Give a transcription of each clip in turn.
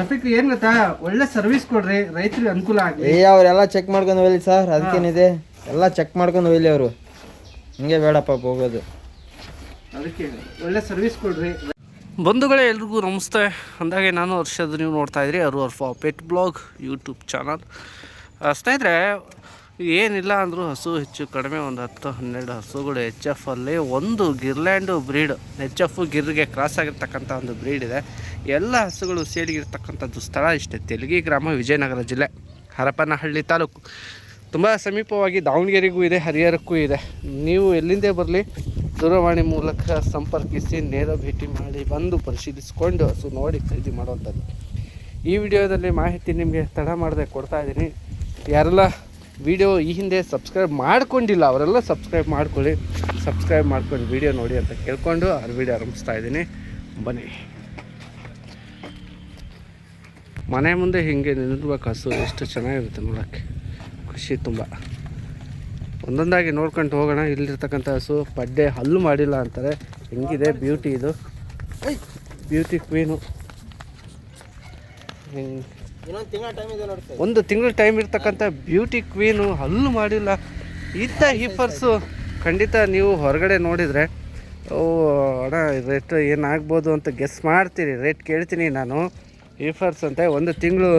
ರಫೀಕ್ ಏನ್ ಗೊತ್ತಾ? ಒಳ್ಳೆ ಸರ್ವಿಸ್ ಕೊಡ್ರಿ ರೈತರಿಗೆ ಅನುಕೂಲ ಆಗಲಿ. ಏ ಅವರೆಲ್ಲ ಚೆಕ್ ಮಾಡ್ಕೊಂಡು ಹೋಗ್ಲಿ ಸರ್ ಅದಕ್ಕೇನಿದೆ? ಎಲ್ಲ ಚೆಕ್ ಮಾಡ್ಕೊಂಡು ಹೋಗ್ಲಿ ಅವರು. ಹಿಂಗೆ ಬೇಡಪ್ಪ ಹೋಗೋದು. ಅದಕ್ಕೆ ಒಳ್ಳೆ ಸರ್ವಿಸ್ ಕೊಡ್ರಿ. ಬಂಧುಗಳೇ ಎಲ್ರಿಗೂ ನಮಸ್ತೆ. ಅಂದಾಗೆ ನಾನು ಹರ್ಷದ್ ನೀವು ನೋಡ್ತಾ ಇದ್ರಿ ಅವರು Arfa pet blog YouTube channel. ಸ್ನೇಹಿತರೆ ಏನಿಲ್ಲ ಅಂದರೂ ಹಸು ಹೆಚ್ಚು ಕಡಿಮೆ ಒಂದು ಹತ್ತು ಹನ್ನೆರಡು ಹಸುಗಳು ಎಚ್ ಎಫ್ ಅಲ್ಲಿ ಒಂದು ಗಿರ್ಲ್ಯಾಂಡು ಬ್ರೀಡ್ ಎಚ್ ಎಫ್ ಗಿರ್ಗೆ ಕ್ರಾಸ್ ಆಗಿರ್ತಕ್ಕಂಥ ಒಂದು ಬ್ರೀಡ್ ಇದೆ. ಎಲ್ಲ ಹಸುಗಳು ಸೇಡಿಗಿರ್ತಕ್ಕಂಥದ್ದು ಸ್ಥಳ ಇಷ್ಟೇ. ತೆಲಗಿ ಗ್ರಾಮ, ವಿಜಯನಗರ ಜಿಲ್ಲೆ, ಹರಪನಹಳ್ಳಿ ತಾಲೂಕು. ತುಂಬ ಸಮೀಪವಾಗಿ ದಾವಣಗೆರೆಗೂ ಇದೆ, ಹರಿಹರಕ್ಕೂ ಇದೆ. ನೀವು ಎಲ್ಲಿಂದೇ ಬರಲಿ, ದೂರವಾಣಿ ಮೂಲಕ ಸಂಪರ್ಕಿಸಿ, ನೇರ ಭೇಟಿ ಮಾಡಿ, ಬಂದು ಪರಿಶೀಲಿಸಿಕೊಂಡು ಹಸು ನೋಡಿ ಖರೀದಿ ಮಾಡುವಂಥದ್ದು. ಈ ವಿಡಿಯೋದಲ್ಲಿ ಮಾಹಿತಿ ನಿಮಗೆ ತಡ ಮಾಡದೆ ಕೊಡ್ತಾ ಇದ್ದೀನಿ. ಯಾರೆಲ್ಲ ವಿಡಿಯೋ ಈ ಹಿಂದೆ ಸಬ್ಸ್ಕ್ರೈಬ್ ಮಾಡ್ಕೊಂಡಿಲ್ಲ, ಅವರೆಲ್ಲ ಸಬ್ಸ್ಕ್ರೈಬ್ ಮಾಡ್ಕೊಳ್ಳಿ. ಸಬ್ಸ್ಕ್ರೈಬ್ ಮಾಡ್ಕೊಂಡು ವಿಡಿಯೋ ನೋಡಿ ಅಂತ ಕೇಳ್ಕೊಂಡು ಆ ವಿಡಿಯೋ ಆರಂಭಿಸ್ತಾ ಇದ್ದೀನಿ. ಬನ್ನಿ. ಮನೆ ಮುಂದೆ ಹೀಗೆ ನಿಂದಿರ್ಬೇಕು ಹಸು ಎಷ್ಟು ಚೆನ್ನಾಗಿರುತ್ತೆ ನೋಡೋಕ್ಕೆ. ಖುಷಿ ತುಂಬ. ಒಂದೊಂದಾಗಿ ನೋಡ್ಕೊಂಡು ಹೋಗೋಣ. ಇಲ್ಲಿರ್ತಕ್ಕಂಥ ಹಸು ಪಡ್ಡೆ ಹಲ್ಲು ಮಾಡಿಲ್ಲ ಅಂತಾರೆ. ಹೆಂಗಿದೆ ಬ್ಯೂಟಿ ಇದು? Beauty queen. ಹೆಂಗ್ ಒಂದು ತಿಂಗಳು ಟೈಮ್ ಇರ್ತಕ್ಕಂಥ ಬ್ಯೂಟಿ ಕ್ವೀನು ಹಲ್ಲು ಮಾಡಿಲ್ಲ. ಇಂಥ ಹಿಫರ್ಸು ಖಂಡಿತ ನೀವು ಹೊರಗಡೆ ನೋಡಿದರೆ ಓ ಅಣ್ಣ ರೇಟ್ ಏನಾಗ್ಬೋದು ಅಂತ ಗೆಸ್ ಮಾಡ್ತೀರಿ. ರೇಟ್ ಕೇಳ್ತೀನಿ ನಾನು. ಹಿಫರ್ಸ್ ಅಂತ ಒಂದು ತಿಂಗಳು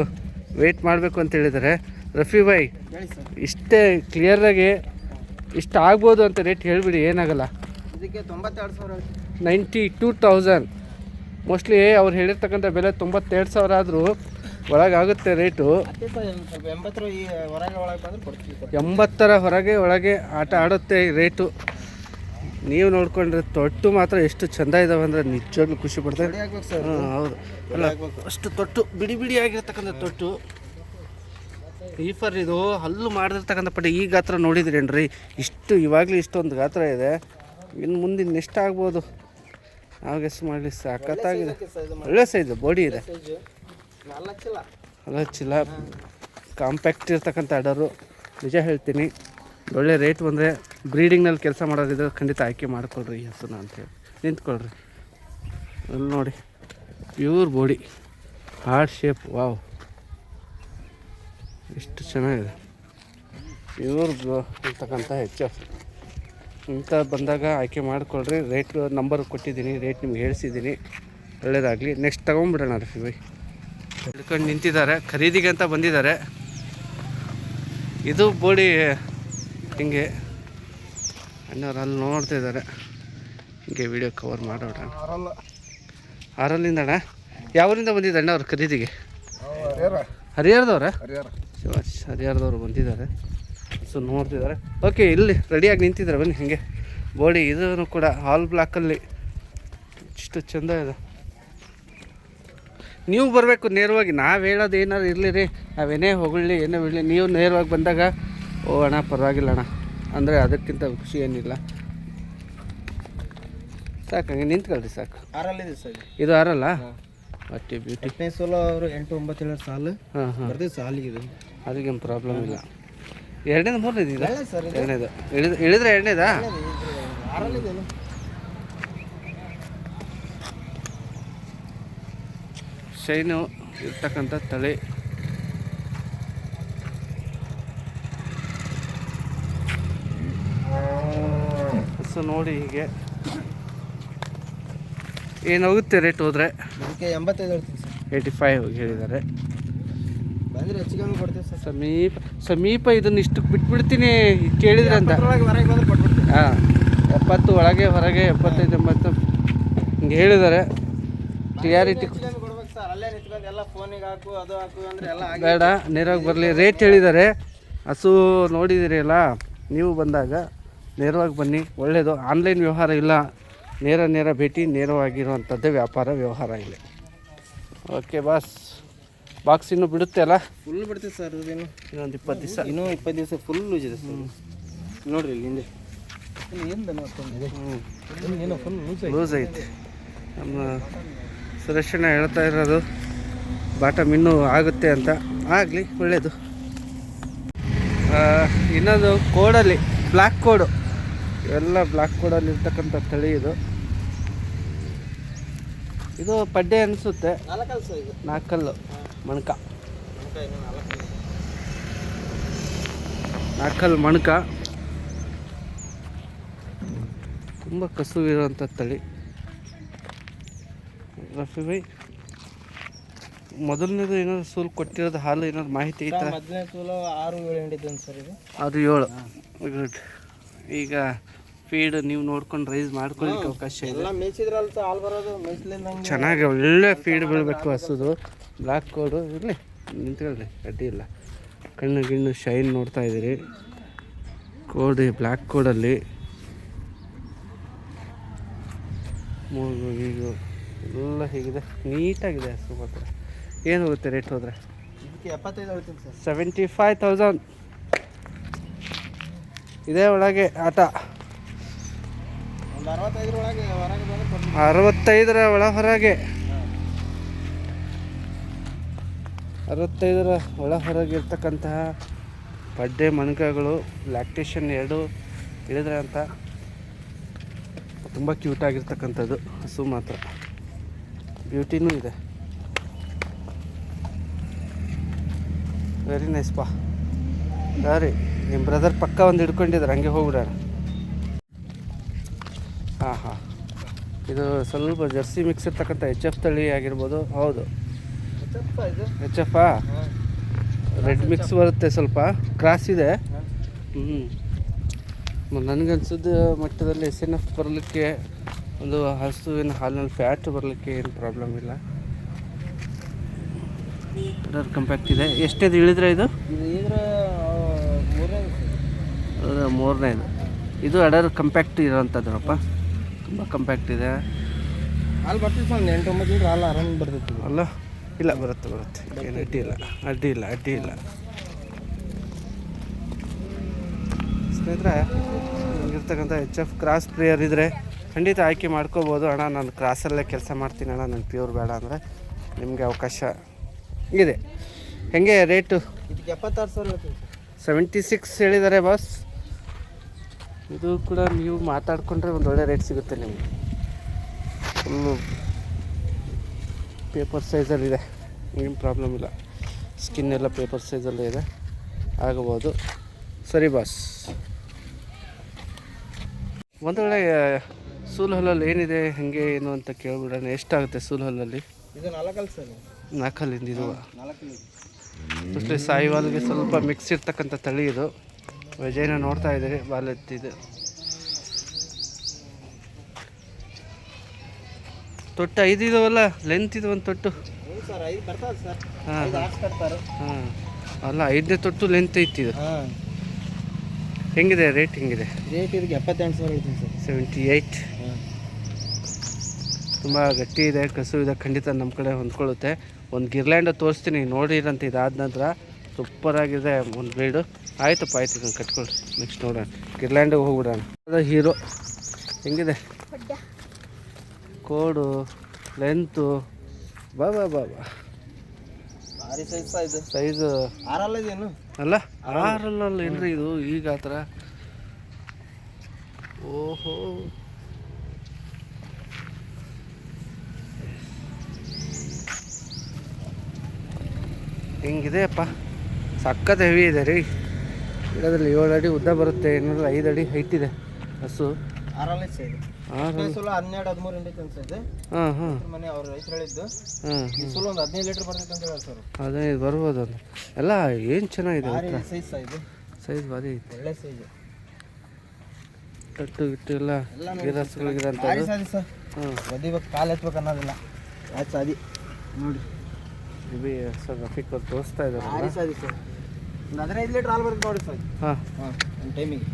ವೆಯ್ಟ್ ಮಾಡಬೇಕು ಅಂತ ಹೇಳಿದರೆ ರಫಿ ಬಾಯ್ ಇಷ್ಟೇ ಕ್ಲಿಯರಾಗಿ ಇಷ್ಟು ಆಗ್ಬೋದು ಅಂತ ರೇಟ್ ಹೇಳಿಬಿಡಿ ಏನಾಗಲ್ಲ. ಇದಕ್ಕೆ ತೊಂಬತ್ತೆರಡು ಸಾವಿರ ನೈಂಟಿ ಟೂ ತೌಸಂಡ್ ಮೋಸ್ಟ್ಲಿ ಅವ್ರು ಹೇಳಿರ್ತಕ್ಕಂಥ ಬೆಲೆ ತೊಂಬತ್ತೆರಡು ಸಾವಿರ ಆದರೂ ಒಳಗಾಗುತ್ತೆ ರೇಟು. ಎಂಬತ್ತರ ಹೊರಗೆ ಒಳಗೆ ಬಂದ್ರೆ ಕೊಡ್ತೀವಿ ಎಂಬತ್ತರ ಹೊರಗೆ ಒಳಗೆ ಆಟ ಆಡುತ್ತೆ ರೇಟು. ನೀವು ನೋಡ್ಕೊಂಡ್ರೆ ತೊಟ್ಟು ಮಾತ್ರ ಎಷ್ಟು ಚಂದ ಇದಾವೆ ಅಂದರೆ ನಿಜವಾಗ್ಲೂ ಖುಷಿ ಪಡ್ತಾರೆ. ಹಾಂ ಹೌದು. ಅಲ್ಲ ಅಷ್ಟು ತೊಟ್ಟು ಬಿಡಿ ಬಿಡಿ ಆಗಿರ್ತಕ್ಕಂಥ ತೊಟ್ಟು. ಈಫರ್ ಇದು ಹಲ್ಲು ಮಾಡಿರ್ತಕ್ಕಂಥ ಪಟ್ಟಿ. ಈ ಗಾತ್ರ ನೋಡಿದ್ರೇನ್ರಿ? ಇಷ್ಟು ಇವಾಗಲೂ ಇಷ್ಟೊಂದು ಗಾತ್ರ ಇದೆ. ಇನ್ನು ಮುಂದಿನ ನೆಕ್ಸ್ಟ್ ಆಗ್ಬೋದು ನಾವು ಗೆಸ್ ಮಾಡಲಿ ಸಾಕತ್ತಾಗಿದೆ. ಒಳ್ಳೆ ಸೈಜ್ ಬಾಡಿ ಇದೆ ಸೈಜು ನಾಲ್ಕು ಲಕ್ಷಲ್ಲ ಚಿಲ್ಲ ಕಾಂಪ್ಯಾಕ್ಟ್ ಇರ್ತಕ್ಕಂಥ ಅಡರು ನಿಜ ಹೇಳ್ತೀನಿ, ಒಳ್ಳೆ ರೇಟ್ ಬಂದರೆ ಬ್ರೀಡಿಂಗ್ನಲ್ಲಿ ಕೆಲಸ ಮಾಡೋದಿದ್ರೆ ಖಂಡಿತ ಆಯ್ಕೆ ಮಾಡಿಕೊಡ್ರಿ ಈ ಹಸುನ ಅಂತೇಳಿ ನಿಂತ್ಕೊಳ್ರಿ. ಅಲ್ಲಿ ನೋಡಿ pure body hard shape wow ಎಷ್ಟು ಚೆನ್ನಾಗಿದೆ. ಪ್ಯೂರ್ ಇರ್ತಕ್ಕಂಥ ಎಫ್ ಇಂಥ ಬಂದಾಗ ಆಯ್ಕೆ ಮಾಡಿಕೊಳ್ರಿ. ರೇಟ್ ನಂಬರ್ ಕೊಟ್ಟಿದ್ದೀನಿ ರೇಟ್ ನಿಮ್ಗೆ ಹೇಳಿಸಿದ್ದೀನಿ. ಒಳ್ಳೇದಾಗಲಿ. ನೆಕ್ಸ್ಟ್ ತೊಗೊಂಬಿಡೋಣ ರೀ ಹಿಡ್ಕೊಂಡು ನಿಂತಿದ್ದಾರೆ ಖರೀದಿಗೆ ಅಂತ ಬಂದಿದ್ದಾರೆ. ಇದು ಬೋಡಿ ಹಿಂಗೆ ಅಣ್ಣವ್ರು ಅಲ್ಲಿ ನೋಡ್ತಾ ಇದ್ದಾರೆ. ಹಿಂಗೆ ವಿಡಿಯೋ ಕವರ್ ಮಾಡೋಣ ಆರಲ್ಲಿಂದ ಅಣ್ಣ? ಯಾವರಿಂದ ಬಂದಿದ್ದ ಅಣ್ಣವ್ರು ಖರೀದಿಗೆ? ಹರಿಹರ. ಹರಿಹರದವ್ರ? ಹರಿಹರದವ್ರು ಬಂದಿದ್ದಾರೆ. ಸೊ ನೋಡ್ತಿದ್ದಾರೆ ಓಕೆ ಇಲ್ಲಿ ರೆಡಿಯಾಗಿ ನಿಂತಿದ್ದಾರೆ ಬನ್ನಿ ಹಿಂಗೆ. ಬೋಡಿ ಇದೂ ಕೂಡ ಹಾಲ್ ಬ್ಲಾಕಲ್ಲಿ ಇಷ್ಟು ಚೆಂದ ಇದೆ. ನೀವು ಬರಬೇಕು ನೇರವಾಗಿ ನಾವು ಹೇಳೋದು ಏನಾರು ಇರಲಿ ರೀ ನಾವೇನೇ ಹೊಗಳಿ ಏನೇ ಬಿಡಲಿ ನೀವು ನೇರವಾಗಿ ಬಂದಾಗ ಓ ಅಣ್ಣ ಪರವಾಗಿಲ್ಲ ಅಣ್ಣ. ಅಂದರೆ ಅದಕ್ಕಿಂತ ಖುಷಿ ಏನಿಲ್ಲ. ಸಾಕು ಹಂಗೆ ನಿಂತ್ಕೊಳ್ರಿ ಸಾಕು. ಆರಲ್ಲಿದೆ ಸರ್. ಇದು ಆರಲ್ಲ? ಅಟ್ಟಿ ಬ್ಯೂಟಿ ಎಷ್ಟನೇ ಸೋಲ ಅವರು ಎಂಟು ಒಂಬತ್ತು ಏಳು ಸಾಲು. ಹಾಂ ಹಾಂ. ಬರ್ತೀವಿ ಇದೆ. ಅದಕ್ಕೇನು ಪ್ರಾಬ್ಲಮ್ ಇಲ್ಲ. ಎರಡನೇದು ಮೂರನೇದು ಇದೆ? ಸರ್ ಎರಡನೇದು. ಇಳಿದು ಇಳಿದ್ರೆ ಎರಡನೇದಾ? ಆರಲ್ಲಿದೆ ಶೈನು ಇರ್ತಕ್ಕಂಥ ತಳಿ. ಹಸು ನೋಡಿ ಹೀಗೆ. ಏನಾಗುತ್ತೆ ರೇಟ್ ಹೋದರೆ? ಅದಕ್ಕೆ ಎಂಬತ್ತೈದು ಹೇಳ್ತೀನಿ ಸರ್. ಏಯ್ಟಿ ಫೈವ್ ಹೇಳಿದ್ದಾರೆ. ಬಂದರೆ ಹೆಚ್ಚಿಗೆ ಕೊಡ್ತೀವಿ ಸರ್. ಸಮೀಪ ಸಮೀಪ ಇದನ್ನ ಇಷ್ಟಕ್ಕೆ ಬಿಟ್ಬಿಡ್ತೀನಿ ಕೇಳಿದ್ರೆ ಅಂತ. ಹಾಂ ಎಪ್ಪತ್ತು ಒಳಗೆ ಹೊರಗೆ ಎಪ್ಪತ್ತೈದು ಎಂಬತ್ತು ಹಿಂಗೆ ಹೇಳಿದ್ದಾರೆ. ಕ್ಲಿಯಾರಿಟಿ ಬೇಡ ನೇರವಾಗಿ ಬರಲಿ. ರೇಟ್ ಹೇಳಿದ್ದಾರೆ. ಹಸು ನೋಡಿದಿರಲ್ಲ ನೀವು ಬಂದಾಗ ನೇರವಾಗಿ ಬನ್ನಿ. ಒಳ್ಳೆಯದು ಆನ್ಲೈನ್ ವ್ಯವಹಾರ ಇಲ್ಲ. ನೇರ ನೇರ ಭೇಟಿ ನೇರವಾಗಿರುವಂಥದ್ದೇ ವ್ಯಾಪಾರ ವ್ಯವಹಾರ ಇಲ್ಲ. ಓಕೆ ಬಾಸ್ ಬಾಕ್ಸ್ ಇನ್ನೂ ಬಿಡುತ್ತೆ ಅಲ್ಲ? ಫುಲ್ ಬಿಡ್ತೀವಿ ಸರ್ ಇದೇನು ಇನ್ನೊಂದು ಇಪ್ಪತ್ತು ದಿವಸ. ಇನ್ನೂ ಇಪ್ಪತ್ತು ದಿವಸ ಫುಲ್ ಇದೆ ಸರ್ ನೋಡ್ರಿ ಇಲ್ಲಿ ಹಿಂದೆ. ಏನು ಫುಲ್ ಲೂಸ್ ಐತಿ ನಮ್ಮ ಸುರೇಶನ ಹೇಳ್ತಾ ಇರೋದು. ಬಾಟಮ್ ಇನ್ನೂ ಆಗುತ್ತೆ ಅಂತ. ಆಗಲಿ ಒಳ್ಳೆಯದು ಇನ್ನೊಂದು ಕೋಡಲ್ಲಿ ಬ್ಲ್ಯಾಕ್ ಕೋಡು. ಇವೆಲ್ಲ ಬ್ಲ್ಯಾಕ್ ಕೋಡಲ್ಲಿ ಇರ್ತಕ್ಕಂಥ ತಳಿ ಇದು. ಇದು ಪಡ್ಡೆ ಅನಿಸುತ್ತೆ. ನಾಲ್ಕಲ್ಲ ಮಣಕ. ನಾಲ್ಕಲ್ಲು ಮಣಕ. ತುಂಬ ಕಸುವಿರುವಂಥ ತಳಿ. ರಫಿ ಬೈ. ಮೊದಲನೇದು ಏನಾದ್ರು ಸೂಲ್ ಕೊಟ್ಟಿರೋದು ಹಾಲು ಏನಾದ್ರು ಮಾಹಿತಿ ಐತಾ ಮೊದಲನೇ ಸೂಲು ಆರು ಏಳು ಹಿಂಡಿದ್ದು ಸರ್ ಇದು. ಅದು ಏಳು. ಗುಡ್ ಈಗ ಫೀಡ್ ನೀವು ನೋಡ್ಕೊಂಡು ರೈಸ್ ಮಾಡ್ಕೊಳ್ಳಿಕ್ಕೆ ಅವಕಾಶ ಇದೆ. ಮೇಯ್ಸಿದ್ರಲ್ಲ ಹಾಲು ಬರೋದು ಚೆನ್ನಾಗಿ ಒಳ್ಳೆ ಫೀಡ್ ಬೀಳಬೇಕು ಹಸುದು. ಬ್ಲ್ಯಾಕ್ ಕೋಡು ಇರಲಿ ನಿಂತ್ಕೊಳ್ಳಿ ಅಡ್ಡಿ ಇಲ್ಲ. ಕಣ್ಣು ಗಿಣ್ಣು ಶೈನ್ ನೋಡ್ತಾ ಇದ್ದೀರಿ. ಕೋಡಿ ಬ್ಲ್ಯಾಕ್ ಕೋಡಲ್ಲಿ ಮೂಗು ಗೀಗು ಎಲ್ಲ ಹೀಗಿದೆ. ನೀಟಾಗಿದೆ ಹಸು ಮಾತ್ರ. ಏನು ಹೋಗುತ್ತೆ ರೇಟ್ ಹೋದರೆ? ಇದಕ್ಕೆ ಎಪ್ಪತ್ತೈದು ಹೇಳ್ತೀನಿ ಸರ್. Seventy five thousand. ಇದೇ ಒಳಗೆ ಆಟ. ಒಂದು ಅರವತ್ತೈದರೊಳಗೆ ಹೊರಗೆ ಬಂದ್ರೆ ಕೊಡ್ತೀನಿ ಅರವತ್ತೈದರ ಒಳ ಹೊರಗೆ. ಅರವತ್ತೈದರ ಒಳ ಹೊರಗೆ ಇರ್ತಕ್ಕಂತಹ ಪಡ್ಡೆ ಮಣಕಗಳು ಲ್ಯಾಕ್ಟೇಷನ್ ಎರಡು ಇಳಿದ್ರೆ ಅಂತ. ತುಂಬ ಕ್ಯೂಟ್ ಆಗಿರ್ತಕ್ಕಂಥದ್ದು ಹಸು ಮಾತ್ರ. ಬ್ಯೂಟಿನೂ ಇದೆ. ವೆರಿ ನೈಸ್ ಪಾ ಸರಿ ನಿಮ್ಮ ಬ್ರದರ್ ಪಕ್ಕ ಒಂದು ಹಿಡ್ಕೊಂಡಿದ್ದಾರೆ ಹಂಗೆ ಹೋಗ್ಬಿಡೋಣ. ಹಾಂ ಹಾಂ. ಇದು ಸ್ವಲ್ಪ ಜರ್ಸಿ ಮಿಕ್ಸ್ ಇರ್ತಕ್ಕಂಥ ಎಚ್ ಎಫ್ ತಳಿ ಆಗಿರ್ಬೋದು. ಹೌದು. ಎಚ್ ಎಫ್ ಆ? ರೆಡ್ ಮಿಕ್ಸ್ ಬರುತ್ತೆ ಸ್ವಲ್ಪ. ಕ್ರಾಸ್ ಇದೆ. ಹ್ಞೂ ನನಗನ್ಸಿದ್ದು ಮಟ್ಟದಲ್ಲಿ ಎಸ್ ಎನ್ ಎಫ್ ಬರಲಿಕ್ಕೆ, ಒಂದು ಹಸುವಿನ ಹಾಲಿನಲ್ಲಿ ಫ್ಯಾಟ್ ಬರಲಿಕ್ಕೆ ಏನು ಪ್ರಾಬ್ಲಮ್ ಇಲ್ಲ. ಅದರ ಕಂಪ್ಯಾಕ್ಟ್ ಇದೆ. ಎಷ್ಟೇದು ಇಳಿದ್ರೆ ಇದು? ಮೂರನೇ ಇದು ಮೂರನೇದು. ಇದು ಅಡರ್ ಕಂಪ್ಯಾಕ್ಟ್ ಇರೋವಂಥದ್ದಪ್ಪ ತುಂಬ ಕಂಪ್ಯಾಕ್ಟ್ ಇದೆ. ಅಲ್ಲಿ ಬರ್ತೀವಿ ಸರ್ ಎಂಟು ಒಂಬತ್ತು ಲೀಟ್ರ್ ಹಾಲು ಆರಾಮ್ ಬರ್ತೈತಿ ಅಲ್ಲ? ಇಲ್ಲ ಬರುತ್ತೆ ಬರುತ್ತೆ. ಏನು ಅಡ್ಡಿ ಇಲ್ಲ. ಅಡ್ಡಿ ಇಲ್ಲ ಅಡ್ಡಿ ಇಲ್ಲ. ಸ್ನೇಹಿತರೆ ನನಗಿರ್ತಕ್ಕಂಥ ಎಚ್ ಎಫ್ ಕ್ರಾಸ್ ಪ್ಲೇಯರ್ ಇದ್ದರೆ ಖಂಡಿತ ಆಯ್ಕೆ ಮಾಡ್ಕೋಬೋದು. ಅಣ್ಣ ನಾನು ಕ್ರಾಸಲ್ಲೇ ಕೆಲಸ ಮಾಡ್ತೀನಿ. ಅಣ್ಣ ನಾನು ಪ್ಯೂರ್ ಬೇಡ ಅಂದರೆ ನಿಮಗೆ ಅವಕಾಶ ಇದೆ. ಹೆಂಗೆ ರೇಟು? ಇದಕ್ಕೆ ಎಪ್ಪತ್ತಾರು ಸಾವಿರ ಸೆವೆಂಟಿ ಸಿಕ್ಸ್ ಹೇಳಿದ್ದಾರೆ ಬಾಸ್. ಇದು ಕೂಡ ನೀವು ಮಾತಾಡಿಕೊಂಡ್ರೆ ಒಂದು ಒಳ್ಳೆ ರೇಟ್ ಸಿಗುತ್ತೆ ನಿಮಗೆ. ಫುಲ್ಲು ಪೇಪರ್ ಸೈಜಲ್ಲಿದೆ ಏನು ಪ್ರಾಬ್ಲಮ್ ಇಲ್ಲ. ಸ್ಕಿನ್ ಎಲ್ಲ ಪೇಪರ್ ಸೈಜಲ್ಲೇ ಇದೆ. ಆಗಬಹುದು ಸರಿ ಬಾಸ್. ಒಂದು ವೇಳೆ ಸೂಲ್ ಹಲ್ಲಲ್ಲಿ ಏನಿದೆ ಹೆಂಗೆ ಏನು ಅಂತ ಕೇಳ್ಬಿಡೋಣ. ಎಷ್ಟಾಗುತ್ತೆ ಸೂಲ್ ಹಲ್ಲಲ್ಲಿ? ಇದು ನಾಲ್ಕಲ್ಲ ಸರ್. ಇದು. ನಾಲ್ಕಲ್ಲಿಂದ ಇದು. ಮೋಸ್ಟ್ಲಿ ಸಾಯಿವಾಲ್ಗೆ ಸ್ವಲ್ಪ ಮಿಕ್ಸ್ ಇರ್ತಕ್ಕಂಥ ತಳಿ ಇದು. ವಿಜಯನ ನೋಡ್ತಾ ಇದ್ದೀರಿ ಬಾಲೆತ್ತಿದು ತೊಟ್ಟು ಐದು ಇದಾವಲ್ಲ ಲೆಂತ್ ಇದು ಒಂದು ತೊಟ್ಟು. ಹಾಂ. ಅಲ್ಲ ಐದನೇ ತೊಟ್ಟು ಲೆಂತ್ ಐತಿ ಇದು. ಹೆಂಗಿದೆ ರೇಟ್ ಹೆಂಗಿದೆ? ರೇಟ್ ಇದಕ್ಕೆ ಎಪ್ಪತ್ತೆಂಟು ಸಾವಿರ ಸರ್ ಸೆವೆಂಟಿ ಏಯ್ಟ್ ತುಂಬ ಗಟ್ಟಿ ಇದೆ ಕಸು ಇದೆ ಖಂಡಿತ ನಮ್ಮ ಕಡೆ ಹೊಂದ್ಕೊಳ್ಳುತ್ತೆ. ಒಂದು ಗಿರ್ಲ್ಯಾಂಡ ತೋರಿಸ್ತೀನಿ ನೋಡಿರಂತ ಇದಾದ ನಂತರ ಸೂಪರಾಗಿದೆ ಒಂದು ಬ್ರೀಡು ಆಯ್ತಪ್ಪ ಆಯ್ತು ಇದನ್ನು ಕಟ್ಕೊಳ್ಳಿ ನೆಕ್ಸ್ಟ್ ನೋಡೋಣ. ಗಿರ್ಲ್ಯಾಂಡಿಗೆ ಹೋಗ್ಬಿಡೋಣ. ಅದು ಹೀರೋ ಹೆಂಗಿದೆ? ಕೋಡು ಲೆಂತು ಬಾ ಬಾ ಬಾ ಬಾ. ಭಾರಿ ಸೈಜ್ ಸಹ ಇದು. ಸೈಜು ಆರಲ್ಲ ಇದೇನು? ಅಲ್ಲ ಆರಲ್ಲ. ಏನ್ರಿ ಇದು. ಈಗ ಆ ಥರ. ಓಹೋ. ಹಿಂಗಿದೆಯಪ್ಪ? ಸಖತ್ ಹೆವಿ ಇದೆ ರೀ. ಗಿಡದಲ್ಲಿ ಏಳು ಅಡಿ ಉದ್ದ ಬರುತ್ತೆ ಏನಿಲ್ಲ ಐದು ಅಡಿ ಹೈಟ್ ಇದೆ ಹಸು. ಆರಲ್ಲ ಸರ್ ಇದು ಆರು ಈ ಸಲ ಹನ್ನೆರಡು ಹದಿಮೂರು ಹಾಂ ಹಾಂ. ಮನೆ ಅವ್ರು ರೈತರು ಹೇಳಿದ್ದು ಹಾಂ. ಒಂದು ಹದಿನೈದು ಲೀಟ್ರ್ ಬರ್ತೈತೆ ಅಂತ ಹೇಳಿ ಸರ್ ಅದೇ ಇದು ಬರ್ಬೋದು ಒಂದು ಎಲ್ಲ ಏನು ಚೆನ್ನಾಗಿದೆ ಸೈಜ್ ಸೈಜ್ ಐತೆ. ಒಳ್ಳೆ ಸೈಜ್ ಕಟ್ಟು ಗಿಟ್ಟು ಎಲ್ಲ ಗಿರಸ್ಗಳಿಗಿರಂತ ಹಾಂ. ಒದಿಬೇಕು ಕಾಲು ಎತ್ಬೇಕು ಅನ್ನೋದಿಲ್ಲ ಆಯ್ತು ಸಾದಿ ನೋಡಿ. ಇವಿ ಸರ್ ರಫೀಕ್ ಅವ್ರು ತೋರಿಸ್ತಾ ಇದ್ದಾರೆ ಸಾದಿ ಸರ್ ಒಂದು ಹದಿನೈದು ಲೀಟ್ರ್ ಹಾಲು ಬರ್ತೈತೆ ನೋಡಿ ಸರ್. ಹಾಂ. ಹಾಂ ಒಂದು ಟೈಮಿಗೆ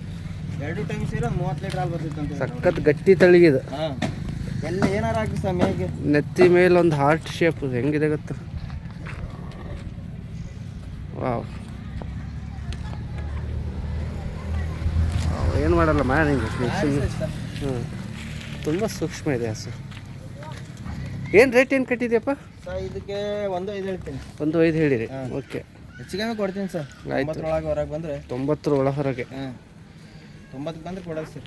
ಎರಡು ಟೈಮ್ ಸೇರಿ ಒಂದು ಮೂವತ್ತು ಲೀಟ್ರ್ ಹಾಲು ಬರ್ತೈತೆ ಅಂತ. ಸಖತ್ ಗಟ್ಟಿ ತಳಿಗಿದೆ ಹಾಂ. ಎಲ್ಲ ಏನಾರು ಹಾಕಿ ಸರ್ ಮೇಗೆ ನೆತ್ತಿ ಮೇಲೆ ಒಂದು ಹಾರ್ಟ್ ಶೇಪ್ ಹೆಂಗಿದೆ ಗೊತ್ತು? ವಾವ್. ಏನು ಮಾಡಲ್ಲ ಮ್ಯಾನ್ ಸರ್. ಹ್ಞೂ ತುಂಬ ಸೂಕ್ಷ್ಮ ಇದೆ ಹಸು. ಏನು ರೇಟ್ ಏನು ಕಟ್ಟಿದೆಯಪ್ಪ? ಸರ್ ಇದಕ್ಕೆ ಒಂದು ಐದು ಹೇಳ್ತೀನಿ. ಒಂದು ಐದು ಹೇಳಿರಿ. ಓಕೆ. ಹೆಚ್ಚಿಗೆ ಕೊಡ್ತೀನಿ ಸರ್ ಆಯ್ತು. ಒಂಬತ್ತರೊಳಗೆ ಹೊರಗೆ ಬಂದರೆ. ತೊಂಬತ್ತರ ಒಳ ಹೊರಗೆ ಹಾಂ. ತೊಂಬತ್ತು ಬಂದ್ರೆ ಕೊಡೋದು ಸರ್.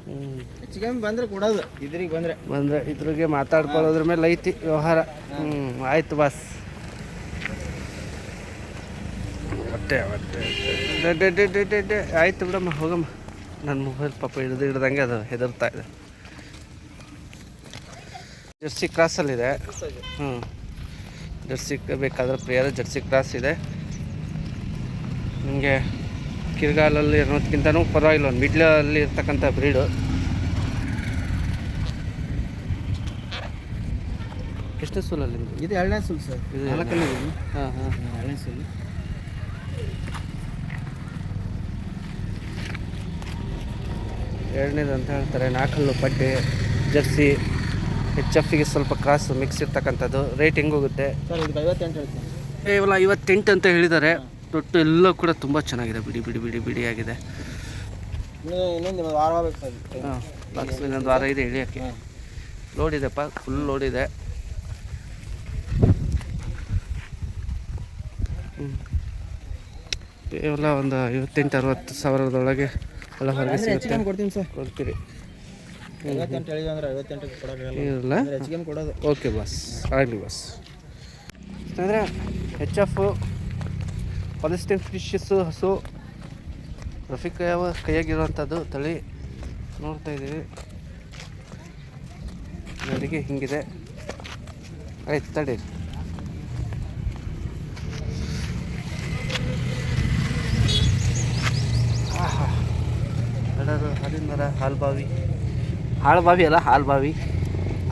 ಹೆಚ್ಚಿಗೆ ಬಂದ್ರೆ ಕೊಡೋದು ಇದ್ರಿಗೆ ಬಂದ್ರೆ. ಬಂದರೆ ಇದ್ರಿಗೆ ಮಾತಾಡ್ಕೊಳ್ಳೋದ್ರ ಮೇಲೆ ಐತಿ ವ್ಯವಹಾರ. ಹ್ಞೂ ಆಯ್ತು ಬಾಸ್. ಹೊಟ್ಟೆ ಹೊಟ್ಟೆ. ಆಯ್ತು ಬಿಡಮ್ಮ ಹೋಗಮ್ಮ. ನನ್ನ ಮೊಬೈಲ್ ಪಾಪ ಹಿಡ್ದು ಹಿಡ್ದಂಗೆ ಅದು ಹೆದರ್ತಾ ಇದೆ. ಜರ್ಸಿ ಕ್ರಾಸಲ್ಲಿದೆ ಹ್ಞೂ ಜರ್ಸಿ ಬೇಕಾದರೆ ಪ್ರಿಯರ ಜರ್ಸಿ ಕ್ರಾಸ್ ಇದೆ. ನಿಮಗೆ ಕಿರ್ಗಾಲಲ್ಲಿ ಇರೋದಕ್ಕಿಂತನೂ ಪರವಾಗಿಲ್ಲ ಒಂದು ಮಿಡ್ಲಲ್ಲಿ ಇರ್ತಕ್ಕಂಥ ಬ್ರೀಡು ಎಷ್ಟು ಸೂಲಲ್ಲಿ ಇದು ಎರಡನೇ ಸುಲ್ ಸರ್. ಇದು ನಾಲ್ಕಲ್ಲಿ ಹಾಂ ಹಾಂ. ಎರಡನೇ ಸುಲ್. ಎರಡನೇದು ಅಂತ ಹೇಳ್ತಾರೆ ನಾಲ್ಕಲ್ಲು ಪಡ್ಡೆ ಜರ್ಸಿ. ಎಚ್ ಎಫ್ಗೆ ಸ್ವಲ್ಪ ಕ್ರಾಸ್ ಮಿಕ್ಸ್ ಇರ್ತಕ್ಕಂಥದ್ದು. ರೇಟ್ ಹೆಂಗೋಗುತ್ತೆ ಸರ್ ಇದು ಐವತ್ತೆಂಟು ಹೇಳ್ತೀನಿ. ಕೇವಲ ಐವತ್ತೆಂಟು ಅಂತ ಹೇಳಿದ್ದಾರೆ. ಟೊಟ್ಟು ಎಲ್ಲ ಕೂಡ ತುಂಬ ಚೆನ್ನಾಗಿದೆ. ಬಿಡಿ ಬಿಡಿ ಬಿಡಿ ಬಿಡಿ ಆಗಿದೆ. ಇನ್ನೊಂದು ವಾರ ಬೇಕು ಸರ್ ಇದು. ಹಾಂ ಬಾಕ್ಸ್ ಇನ್ನೊಂದು ವಾರ ಇದೆ ಇಳಿಯೋಕ್ಕೆ ಹಾಂ. ಲೋಡ್ ಇದೆಪ್ಪ ಫುಲ್ ಲೋಡ್ ಇದೆ. ಹ್ಮ್. ಕೇವಲ ಒಂದು ಐವತ್ತೆಂಟು ಅರವತ್ತು ಸಾವಿರದೊಳಗೆ ಎಲ್ಲ ಹೊರಗೆ ಸಿಗುತ್ತೆ ಕೊಡ್ತೀನಿ ಸರ್. ಕೊಡ್ತೀರಿ. ಐವತ್ತೆಂಟು ಹೇಳಿದ್ರೆ ಅಂದ್ರೆ ಐವತ್ತೆಂಟಕ್ಕೆ ಕೊಡೋಕ್ಕಾಗಲ್ಲ. ಅಂದ್ರೆ ಹೆಚ್ಚಿಗೆ ಕೊಡೋದು. ಓಕೆ ಬಸ್. ಆಗಲಿ ಬಸ್. ಅಂದರೆ ಹೆಚ್ ಎಫ್ ಪಾಲಿಸ್ಟೈನ್ ಫಿಶಸ್ಸು ಹಸು ರಫಿಕ್ ಯಾವ ಕೈಯಾಗಿರುವಂಥದ್ದು ತಳಿ ನೋಡ್ತಾ ಇದ್ದೀವಿ. ನನಗೆ ಹಿಂಗಿದೆ. ಆಯ್ತು ತಡಿ. ಹಾಲಿನ ಮರ ಹಾಲು ಬಾವಿ ಹಾಳು ಬಾವಿ ಅಲ್ಲ ಹಾಲು ಬಾವಿ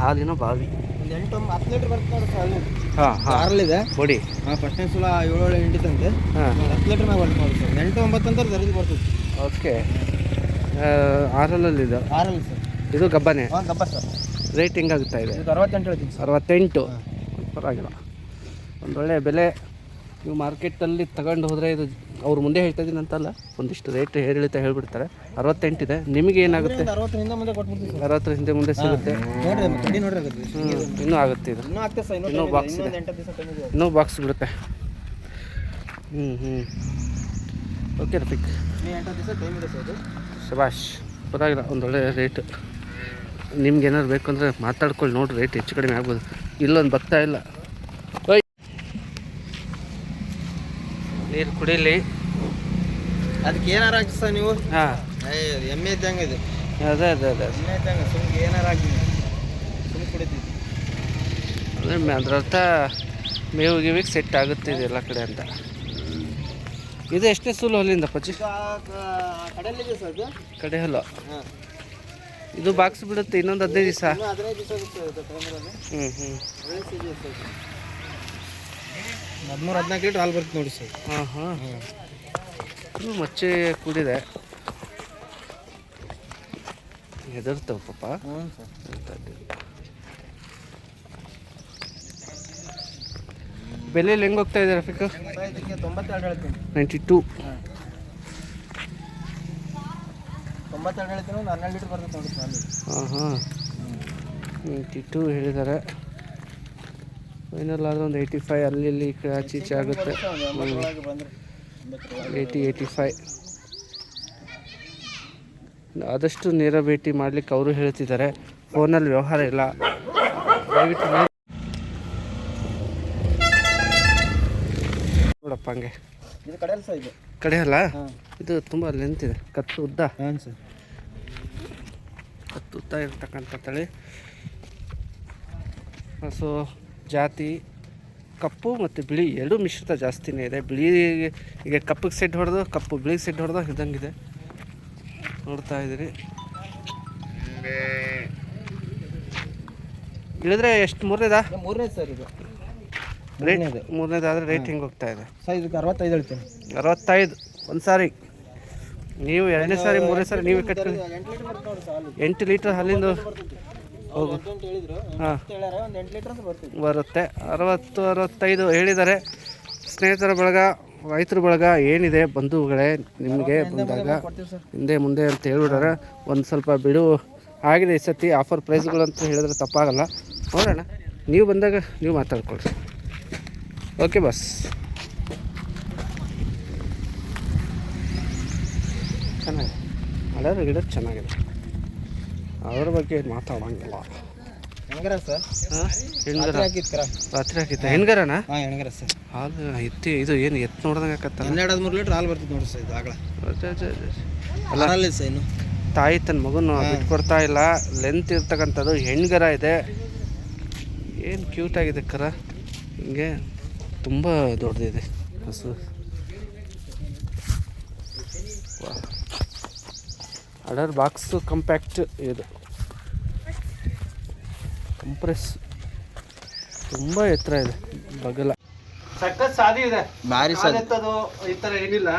ಹಾಲಿನ ಬಾವಿ. ಒಂದು ಎಂಟು ಹತ್ತು ಲೀಟ್ರ್ ಬರ್ತದೆ ಅಲ್ಲಿ ಹಾಂ ಹಾಂ. ಆರಲ್ಲಿದೆ ಕೊಡಿ. ಹಾಂ ಫಸ್ಟ್ನೇ ಸಲ ಏಳು ಏಳು ಎಂಟಿತ್ತಂತೆ ಹಾಂ. ಹತ್ತು ಲೀಟ್ರ್ ಮ್ಯಾಗ ಬರ್ತದೆ ನೋಡಿ ಸರ್. ಎಂಟು ಒಂಬತ್ತು ಅಂತ ಬರ್ತದೆ. ಓಕೆ. ಇದು ಆರಲ್ಲಿ ಸರ್. ಇದು ಗಬ್ಬನೆ? ಹಾಂ ಗಬ್ಬ ಸರ್. ರೇಟ್ ಹೆಂಗಾಗುತ್ತಾ ಇದೆ? ಇದು ಅರವತ್ತೆಂಟು ಹೇಳ್ತೀನಿ ಸರ್. ಅರವತ್ತೆಂಟು? ಪರವಾಗಿಲ್ಲ. ಒಂದೊಳ್ಳೆ ಬೆಲೆ. ನೀವು ಮಾರ್ಕೆಟಲ್ಲಿ ತಗೊಂಡು ಹೋದರೆ ಇದು ಅವ್ರು ಮುಂದೆ ಹೇಳ್ತಾ ಇದ್ದೀನಿ ಅಂತಲ್ಲ, ಒಂದಿಷ್ಟು ರೇಟ್ ಏರಿಳಿತ ಹೇಳ್ಬಿಡ್ತಾರೆ. ಅರವತ್ತೆಂಟಿದೆ ನಿಮಗೆ ಏನಾಗುತ್ತೆ? ಅರವತ್ತರ ಹಿಂದೆ ಮುಂದೆ ಸಿಗುತ್ತೆ. ಇನ್ನೂ ಆಗುತ್ತೆ ಇದು. ಇನ್ನೂ ಬಾಕ್ಸ್ ಇದೆ. ಇನ್ನೂ ಬಾಕ್ಸ್ ಬಿಡುತ್ತೆ. ಹ್ಞೂ ಹ್ಞೂ ಓಕೆ ರಫಿಕ್ ಶಬಾಷ್ ಪರವಾಗಿಲ್ಲ ಒಂದೊಳ್ಳೆ ರೇಟ್ ನಿಮ್ಗೆ ಏನಾದ್ರು ಬೇಕು ಅಂದರೆ ಮಾತಾಡ್ಕೊಳ್ಳಿ ನೋಡ್ರಿ ರೇಟ್ ಹೆಚ್ಚು ಕಡಿಮೆ ಆಗ್ಬೋದು. ಇಲ್ಲೊಂದು ಬರ್ತಾ ಇಲ್ಲ. ನೀರು ಕುಡಿಲಿ. ಅದಕ್ಕೆ ಏನಾರ ಹಾಕಿ ಸರ್ ನೀವು? ಹಾಂ. ಎಮ್ಮೆ ಇದ್ದಂಗೆ ಇದೆ. ಅದೇ ಅದೇ ಅದೇ ಎಮ್ಮೆ ಇದ್ದಂಗೆ ಸುಮ್ಗೆ ಏನಾರ ಹಾಕಿ ಸುಮ್ಮನೆ ಕುಡಿತೀವಿ ಅದ್ರ ಅರ್ಥ ಮೇವು ಗಿವಿಗೆ ಸೆಟ್ ಆಗುತ್ತೆ ಇದು ಎಲ್ಲ ಕಡೆ ಅಂತ. ಇದು ಎಷ್ಟೇ ಸುಲು ಅಲ್ಲಿಂದ ಪಚ್ಚಿ ಕಡೆ ಹಲೋ. ಇದು ಬಾಕ್ಸ್ ಬಿಡುತ್ತೆ ಇನ್ನೊಂದು ಹದಿನೈದು ದಿವಸ. ಹ್ಞೂ ಹ್ಞೂ ಹದಿಮೂರು ಹದಿನಾಲ್ಕು ಲೀಟ್ರ್ ಹಾಲು ಬರುತ್ತೆ ನೋಡಿ ಸರ್. ಹಾಂ ಹಾಂ. ಇದು ಮಚ್ಚೆ ಕೂಡಿದೆ ಹೆದರ್ತವೆ ಪಾಪ ಹ್ಞೂ ಸರ್ ಬೆಲೆಯಲ್ಲಿ ಹೆಂಗೆ ಹೋಗ್ತಾ ಇದೆ ರಫಿಕ್? ತೊಂಬತ್ತೆರಡು ಹೇಳ್ತೀನಿ. Ninety two. ತೊಂಬತ್ತೆರಡು ಹೇಳ್ತೀನಿ ಒಂದು ಹನ್ನೆರಡು ಲೀಟ್ರ್ ಬರ್ತದೆ ನೋಡಿ ಹಾಂ ಹಾಂ ನೈಂಟಿ ಟೂ ಹೇಳಿದ್ದಾರೆ. ಫೈನಲ್ ಆದ್ರೆ ಒಂದು ಏಯ್ಟಿ ಫೈವ್ ಅಲ್ಲಿ ಇಲ್ಲಿ ಆಚೆ ಈಚೆ ಆಗುತ್ತೆ. ಏಯ್ಟಿ ಏಯ್ಟಿ ಫೈವ್ ಆದಷ್ಟು ನೇರ ಭೇಟಿ ಮಾಡಲಿಕ್ಕೆ ಅವರು ಹೇಳ್ತಿದ್ದಾರೆ. ಫೋನಲ್ಲಿ ವ್ಯವಹಾರ ಇಲ್ಲ. ದಯವಿಟ್ಟು ನೋಡಪ್ಪ ಹಂಗೆ. ಕಡೆಯಲ್ಲ ಇದು? ಕಡೆ ಅಲ್ಲ? ಇದು ತುಂಬ ಲೆಂತ್ ಇದೆ. ಕತ್ತು ಉದ್ದ? ಕತ್ತು ಉದ್ದ ಇರ್ತಕ್ಕಂಥ ತಳಿ. ಹಸು ಜಾತಿ ಕಪ್ಪು ಮತ್ತು ಬಿಳಿ ಎರಡೂ ಮಿಶ್ರಿತ ಜಾಸ್ತಿನೇ ಇದೆ. ಬಿಳಿ ಈಗ ಕಪ್ಪಿಗೆ ಸೆಟ್ ಹೊಡೆದು ಕಪ್ಪು ಬಿಳಿಗೆ ಸೆಟ್ ಹೊಡೆದು ಇದ್ದಂಗಿದೆ. ನೋಡ್ತಾ ಇದ್ದೀರಿ. ಇಳಿದ್ರೆ ಎಷ್ಟು? ಮೂರನೇದಾ? ಮೂರನೇ ಸರ್ ಇದು. ರೇಟ್ ಮೂರನೇದು. ಮೂರನೇದಾದ್ರೆ ರೇಟ್ ಹೆಂಗೆ ಹೋಗ್ತಾ ಇದೆ? ಸರ್ ಇದಕ್ಕೆ ಅರವತ್ತೈದು ಹೇಳ್ತೀನಿ. ಅರವತ್ತೈದು. ಒಂದು ಸಾರಿ. ನೀವು ಎರಡನೇ ಸಾರಿ ಮೂರನೇ ಸಾರಿ ನೀವೇ ಕಟ್ಟಿ ಎಂಟು ಲೀಟ್ರ್ ಹಾಲಿಂದು ಹಾಂ. ಬರುತ್ತೆ. ಅರವತ್ತು ಅರವತ್ತೈದು ಹೇಳಿದ್ದಾರೆ. ಸ್ನೇಹಿತರ ಬಳಗ ರೈತರ ಬಳಗ ಏನಿದೆ ಬಂಧುಗಳೇ ನಿಮಗೆ ಬಂದಾಗ? ಹಿಂದೆ ಮುಂದೆ ಅಂತ ಹೇಳ್ಬಿಟ್ರೆ ಒಂದು ಸ್ವಲ್ಪ ಬಿಡು. ಆಗಿದೆ ಈ ಸತಿ ಆಫರ್ ಪ್ರೈಸ್ಗಳು ಅಂತ ಹೇಳಿದ್ರೆ ತಪ್ಪಾಗಲ್ಲ. ನೋಡೋಣ. ನೀವು ಬಂದಾಗ ನೀವು ಮಾತಾಡ್ಕೊಳ್ರಿ ಓಕೆ ಬಸ್ ಚೆನ್ನಾಗಿದೆ. ಮಳೆ ಗಿಡ ಚೆನ್ನಾಗಿದೆ. ಅವ್ರ ಬಗ್ಗೆ ಮಾತಾಡೋಂಗಿಲ್ಲ. ಹೆಂಗರ ಸರ್? ಹೆಣ್ಗರ ರಾತ್ರಿ ಹಾಕಿತ್ತ ಹೆಣ್ಗರನ ಹಾಂ ಹೆಣ್ಗರ ಸರ್? ಹಾಲು ಎತ್ತಿ ಇದು ಏನು ಎತ್ತು ನೋಡ್ದಂಗೆ ಆಕತ್ತ ಹನ್ನೆರಡು ಹದಿಮೂರು ಲೀಟ್ರ್ ಹಾಲು ಬರ್ತಿತ್ತು ನೋಡಿ ಸರ್ ಇದು ಆಗಲ. ಸರ್ ಇನ್ನು. ತಾಯಿ ತನ್ನ ಮಗನ ಬಿಟ್ಕೊಡ್ತಾ ಇಲ್ಲ. ಲೆಂತ್ ಇರ್ತಕ್ಕಂಥದ್ದು ಹೆಣ್ಗರ ಇದೆ. ಏನು ಕ್ಯೂಟ್ ಆಗಿದೆ ಕರ? ಹಿಂಗೆ ತುಂಬ ದೊಡ್ಡದಿದೆ ಹಸು ಅಡರ್ ಬಾಕ್ಸ್ ಕಂಪ್ಯಾಕ್ಟ್ ಇದು. ಕಂಪ್ರೆಸ್ ತುಂಬ ಎತ್ತರ ಇದೆ ಬಗಲ. ಸಖತ್ ಸಾದಿ ಇದೆ. ಭಾರಿ ಎತ್ತದು ಈ ಥರ ಏನಿಲ್ಲ.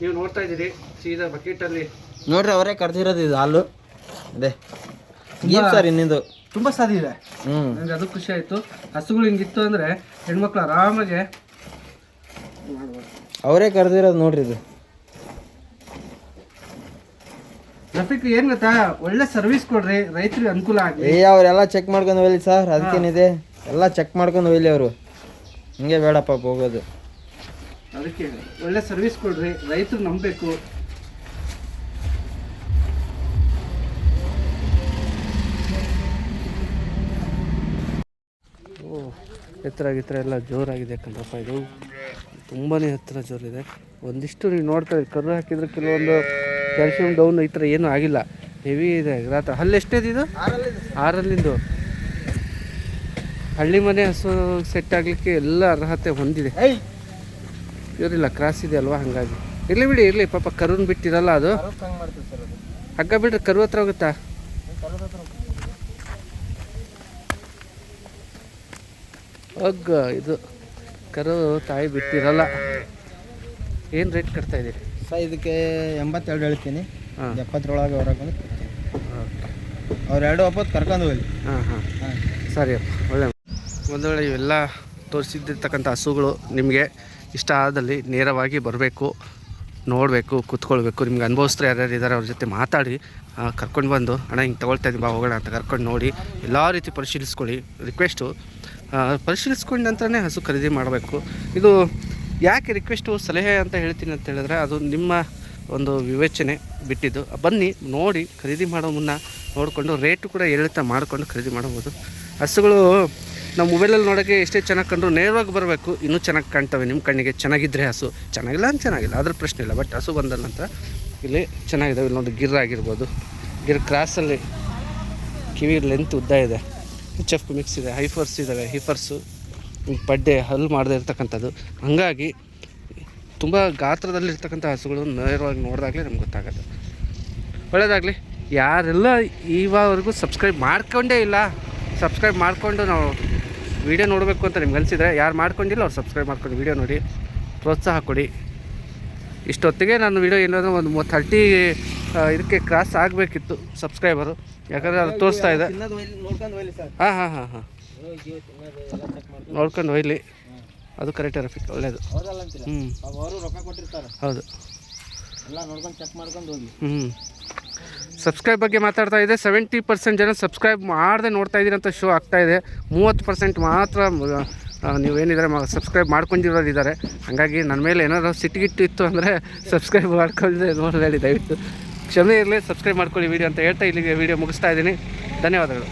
ನೀವು ನೋಡ್ತಾ ಇದ್ದೀರಿ ಸೀದಾ ಬಕೆಟಲ್ಲಿ ನೋಡ್ರಿ ಅವರೇ ಕರ್ದಿರೋದು ಇದು ಹಾಲು. ಅದೇ ಗೀರ್ ಸರ್ ಇನ್ನಿಂದು. ತುಂಬ ಸಾಧಿ ಇದೆ. ಹ್ಞೂ ನನಗೆ ಅದು ಖುಷಿ ಆಯಿತು. ಹಸುಗಳು ಹಿಂಗಿತ್ತು ಅಂದರೆ ಹೆಣ್ಮಕ್ಳು ಆರಾಮಾಗೆ ಅವರೇ ಕರೆದಿರೋದು ನೋಡ್ರಿ ಇದು. ರಫೀಕ್ ಏನು ಗೊತ್ತಾ? ಒಳ್ಳೆ ಸರ್ವಿಸ್ ಕೊಡ್ರಿ ರೈತರಿಗೆ ಅನುಕೂಲ ಆಗಲಿ. ಏ ಅವರೆಲ್ಲ ಚೆಕ್ ಮಾಡ್ಕೊಂಡು ಹೋಗ್ಲಿ ಸರ್ ಅದಕ್ಕೇನಿದೆ? ಎಲ್ಲ ಚೆಕ್ ಮಾಡ್ಕೊಂಡು ಹೋಗ್ಲಿ ಅವರು. ಹಿಂಗೆ ಬೇಡಪ್ಪ ಹೋಗೋದು. ಅದಕ್ಕೆ ಒಳ್ಳೆ ಸರ್ವಿಸ್ ಕೊಡ್ರಿ ರೈತರು ನಂಬಬೇಕು. ಓ ಎತ್ತರ ಗಿತ್ತರ ಎಲ್ಲ ಜೋರಾಗಿದೆ ಕಣ್ರಪ್ಪ ಇದು. ತುಂಬಾ ಎತ್ತರ ಜೋರಿದೆ. ಒಂದಿಷ್ಟು ನೀವು ನೋಡ್ತಾ ಇದ್ದೀವಿ ಕರು ಹಾಕಿದ್ರೆ ಕೆಲವೊಂದು ಕ್ಯಾಲ್ಸಿಯಂ ಡೌನ್ ಈ ಥರ ಏನೂ ಆಗಿಲ್ಲ. ಹೆವಿ ಇದೆ ರಾತ್ರಿ ಹಲ್ಲು ಎಷ್ಟೇದು ಇದು ಆರಲ್ಲಿಂದು. ಹಳ್ಳಿ ಮನೆ ಹಸು ಸೆಟ್ ಆಗಲಿಕ್ಕೆ ಎಲ್ಲ ಅರ್ಹತೆ ಹೊಂದಿದೆ. ಇವರಿಲ್ಲ ಕ್ರಾಸ್ ಇದೆ ಅಲ್ವಾ ಹಾಗಾಗಿ. ಇರಲಿ ಬಿಡಿ ಇರಲಿ ಪಾಪ ಕರುನ್ ಬಿಟ್ಟಿರಲ್ಲ ಅದು. ಹಗ್ಗ ಬಿಡ್ರಿ ಕರು ಹತ್ರ ಹೋಗುತ್ತಾ? ಹಗ್ಗ ಇದು. ಕರು ತಾಯಿ ಬಿಟ್ಟಿರಲ್ಲ. ಏನು ರೇಟ್ ಕಟ್ತಾ ಇದ್ದೀರಿ? ಸರ್ ಇದಕ್ಕೆ ಎಂಬತ್ತೆರಡು ಹೇಳ್ತೀನಿ. ಹಾಂ. ಎಪ್ಪತ್ತರೊಳಗೆ ಹೊರಗೆ ಬಂದು ಕೊಡ್ತೀನಿ. ಅವ್ರು ಎರಡು ಒಪ್ಪತ್ತು ಕರ್ಕೊಂಡು ಹೋಗಿ ಹಾಂ ಹಾಂ. ಹಾಂ. ಸರಿ ಅಪ್ಪ ಒಳ್ಳೆ. ಒಂದು ವೇಳೆ ಇವೆಲ್ಲ ತೋರಿಸಿದ್ದಿರ್ತಕ್ಕಂಥ ಹಸುಗಳು ನಿಮಗೆ ಇಷ್ಟ ಆದಲ್ಲಿ ನೇರವಾಗಿ ಬರಬೇಕು ನೋಡಬೇಕು ಕುತ್ಕೊಳ್ಬೇಕು ನಿಮ್ಗೆ ಅನುಭವಿಸ್ತಾರೆ ಯಾರ್ಯಾರು ಇದ್ದಾರೆ ಅವ್ರ ಜೊತೆ ಮಾತಾಡಿ ಕರ್ಕೊಂಡು ಬಂದು ಅಣ್ಣ ಹಿಂಗೆ ತೊಗೊಳ್ತಾ ಬಾ ಹೋಗೋಣ ಅಂತ ಕರ್ಕೊಂಡು ನೋಡಿ ಎಲ್ಲ ರೀತಿ ಪರಿಶೀಲಿಸ್ಕೊಳ್ಳಿ. ರಿಕ್ವೆಸ್ಟು ಪರಿಶೀಲಿಸ್ಕೊಂಡು ನಂತರನೇ ಹಸು ಖರೀದಿ ಮಾಡಬೇಕು. ಇದು ಯಾಕೆ ರಿಕ್ವೆಸ್ಟು ಸಲಹೆ ಅಂತ ಹೇಳ್ತೀನಿ ಅಂತ ಹೇಳಿದ್ರೆ ಅದು ನಿಮ್ಮ ಒಂದು ವಿವೇಚನೆ ಬಿಟ್ಟಿದ್ದು. ಬನ್ನಿ, ನೋಡಿ, ಖರೀದಿ ಮಾಡೋ ಮುನ್ನ ನೋಡಿಕೊಂಡು ರೇಟು ಕೂಡ ಏರಿಳಿತ ಮಾಡಿಕೊಂಡು ಖರೀದಿ ಮಾಡಬಹುದು. ಹಸುಗಳು ನಾವು ಮೊಬೈಲಲ್ಲಿ ನೋಡೋಕ್ಕೆ ಎಷ್ಟೇ ಚೆನ್ನಾಗಿ ಕಂಡ್ರು ನೇರವಾಗಿ ಬರಬೇಕು. ಇನ್ನೂ ಚೆನ್ನಾಗಿ ಕಾಣ್ತವೆ. ನಿಮ್ಮ ಕಣ್ಣಿಗೆ ಚೆನ್ನಾಗಿದ್ದರೆ ಹಸು. ಚೆನ್ನಾಗಿಲ್ಲ ಅಂತ ಚೆನ್ನಾಗಿಲ್ಲ. ಅದ್ರ ಪ್ರಶ್ನೆ ಇಲ್ಲ. ಬಟ್ ಹಸು ಬಂದ ನಂತರ ಇಲ್ಲಿ ಚೆನ್ನಾಗಿದ್ದಾವೆ ಇಲ್ಲಿ ನೋಡಿ ಗಿರ್ ಆಗಿರ್ಬೋದು. ಗಿರ್ ಕ್ರಾಸಲ್ಲಿ ಕಿವಿ ಲೆಂತ್ ಉದ್ದ ಇದೆ. ಎಚ್ ಎಫ್ ಮಿಕ್ಸ್ ಇದೆ ಹೈಫರ್ಸ್ ಇದ್ದಾವೆ ಹಿಫರ್ಸು ಪಡ್ಡೆ ಹಲ್ಲು ಮಾಡದೇ ಇರತಕ್ಕಂಥದ್ದು. ಹಾಗಾಗಿ ತುಂಬ ಗಾತ್ರದಲ್ಲಿರ್ತಕ್ಕಂಥ ಹಸುಗಳು ನೇರವಾಗಿ ನೋಡಿದಾಗಲೇ ನಮ್ಗೆ ಗೊತ್ತಾಗುತ್ತೆ. ಒಳ್ಳೆಯದಾಗಲಿ ಯಾರೆಲ್ಲ ಈವರೆಗೂ ಸಬ್ಸ್ಕ್ರೈಬ್ ಮಾಡ್ಕೊಂಡೇ ಇಲ್ಲ ಸಬ್ಸ್ಕ್ರೈಬ್ ಮಾಡಿಕೊಂಡು ನಾವು ವೀಡಿಯೋ ನೋಡಬೇಕು ಅಂತ ನಿಮ್ಗೆ ಅನಿಸಿದರೆ ಯಾರು ಮಾಡ್ಕೊಂಡಿಲ್ಲ ಅವ್ರು ಸಬ್ಸ್ಕ್ರೈಬ್ ಮಾಡ್ಕೊಂಡು ವೀಡಿಯೋ ನೋಡಿ ಪ್ರೋತ್ಸಾಹ ಕೊಡಿ. ಇಷ್ಟೊತ್ತಿಗೆ ನಾನು ವೀಡಿಯೋ ಏನಾದರೂ ಒಂದು ಥರ್ಟಿ ಇದಕ್ಕೆ ಕ್ರಾಸ್ ಆಗಬೇಕಿತ್ತು ಸಬ್ಸ್ಕ್ರೈಬರು. ಯಾಕಂದರೆ ಅದು ತೋರಿಸ್ತಾ ಇದೆ. ಹಾಂ ಹಾಂ ಹಾಂ ಹಾಂ. ನೋಡ್ಕೊಂಡು ಹೋಯ್ಲಿ ಅದು ಕರೆಕ್ಟ್ ರಫಿಕ್ ಒಳ್ಳೇದು. ಹ್ಞೂ ಹೌದು. ಹ್ಞೂ ಸಬ್ಸ್ಕ್ರೈಬ್ ಬಗ್ಗೆ ಮಾತಾಡ್ತಾ ಇದೆ ಸೆವೆಂಟಿ ಪರ್ಸೆಂಟ್ ಜನ ಸಬ್ಸ್ಕ್ರೈಬ್ ಮಾಡದೆ ನೋಡ್ತಾ ಇದ್ದೀರಿ ಅಂತ ಶೋ ಆಗ್ತಾ ಇದೆ. ಮೂವತ್ತು ಪರ್ಸೆಂಟ್ ಮಾತ್ರ ನೀವೇನಿದ್ರೆ ಸಬ್ಸ್ಕ್ರೈಬ್ ಮಾಡ್ಕೊಂಡಿರೋರು ಇದ್ದಾರೆ ಹಾಗಾಗಿ ನನ್ನ ಮೇಲೆ ಏನಾದ್ರು ಸಿಟ್ಟಿಗಿಟ್ಟು ಇತ್ತು ಅಂದರೆ ಸಬ್ಸ್ಕ್ರೈಬ್ ಮಾಡ್ಕೊಳ್ಳದೆ ನೋಡಿ ದಯವಿಟ್ಟು. ಕ್ಷಮೆ ಇರಲಿ ಸಬ್ಸ್ಕ್ರೈಬ್ ಮಾಡ್ಕೊಳ್ಳಿ ವೀಡಿಯೋ ಅಂತ ಹೇಳ್ತಾ ಇಲ್ಲಿಗೆ ವೀಡಿಯೋ ಮುಗಿಸ್ತಾ ಇದ್ದೀನಿ. ಧನ್ಯವಾದಗಳು.